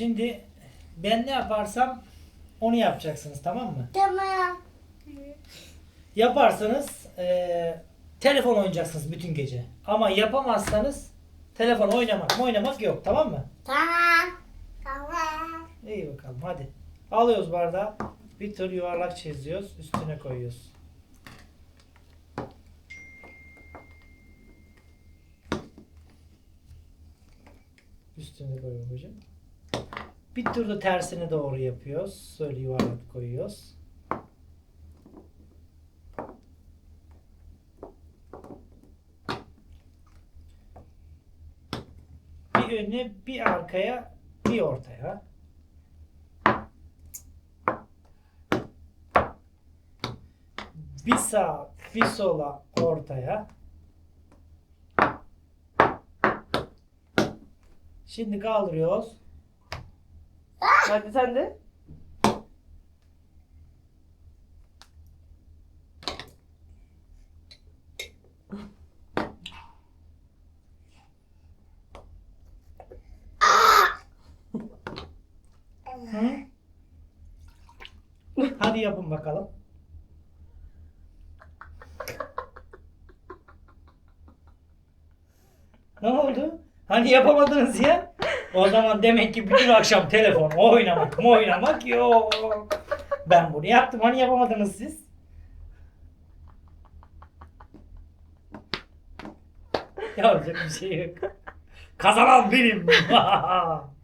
Şimdi ben ne yaparsam onu yapacaksınız tamam mı? Tamam. Yaparsanız eee, telefon oynayacaksınız bütün gece. Ama yapamazsanız telefon oynamak oynamak yok tamam mı? Tamam. Tamam. İyi bakalım hadi. Alıyoruz bardağı. Bir tur yuvarlak çiziyoruz. Üstüne koyuyoruz. Üstüne koy babacığım. Bir tur da doğru yapıyoruz. Şöyle yuvarlak koyuyoruz. Bir öne, bir arkaya, bir ortaya. Bir sağa, bir sola, ortaya. Şimdi kaldırıyoruz. Hadi sen de. Hadi yapın bakalım. Ne oldu? Hani yapamadınız ya? O zaman demek ki bütün akşam telefon oynamak mı oynamak yok. Ben bunu yaptım hani yapamadınız siz? Yapacak bir şey yok. Kazanan benim.